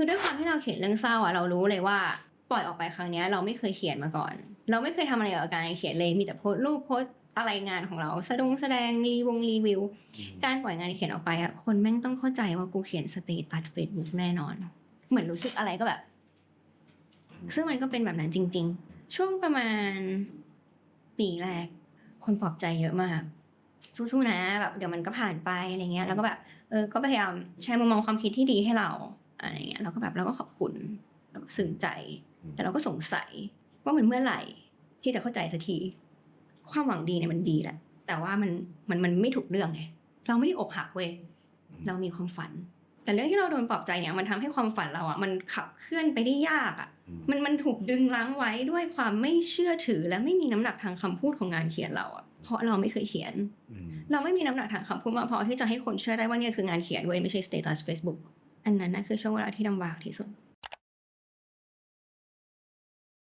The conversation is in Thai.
คือด้วยความที่เราเขียนเรื่องเศร้าอะเรารู้เลยว่าปล่อยออกไปครั้งเนี้ยเราไม่เคยเขียนมาก่อน เราไม่เคยทำอะไรกับการเขียนเลยมีแต่โพสต์รูปโพสต์อะไรงานของเราแสดงแสดงรีวงรีวิว การปล่อยงานเขียนออกไปอะคนแม่งต้องเข้าใจว่ากูเขียนสเตตัสเฟซบุ๊กแน่นอน เหมือนรู้สึกอะไรก็แบบ ซึ่งมันก็เป็นแบบนั้นจริง ๆ ช่วงประมาณปีแรก คนปลอบใจเยอะมากสู้ๆนะแบบเดี๋ยวมันก็ผ่านไปอะไรเงี้ย แล้วก็แบบเออก็พยายามแชร์มุมมองความคิดที่ดีให้เรา อะไรเงี้ยแล้วก็แบบเราก็ขอบคุณเราก็สื่นใจ แต่เราก็สงสัยว่ามันเมื่อไหร่ที่จะเข้าใจสักทีความหวังดีเนี่ยมันดีแหละ แต่ว่ามันมันมันไม่ถูกเรื่องไงเราไม่ได้อกหักเว้ยเรามีความฝัน แต่เรื่องที่เราโดนปลอบใจเนี่ย มันทำให้ความฝันเราอะมันขับเคลื่อนไปได้ยากอะ มันมันถูกดึงรั้งไว้ด้วยความไม่เชื่อถือ และไม่มีน้ำหนักทางคำพูดของงานเขียนเราอะเพราะเราไม่เคยเขียน เราไม่มีน้ำหนักทางคำพูดมากพอที่จะให้คนเชื่อได้ว่าเนี่ยคืองานเขียนเว้ยไม่ใช่สเตตัส Facebook อันนั้นนะคือช่วงเวลาที่ลำบากที่สุด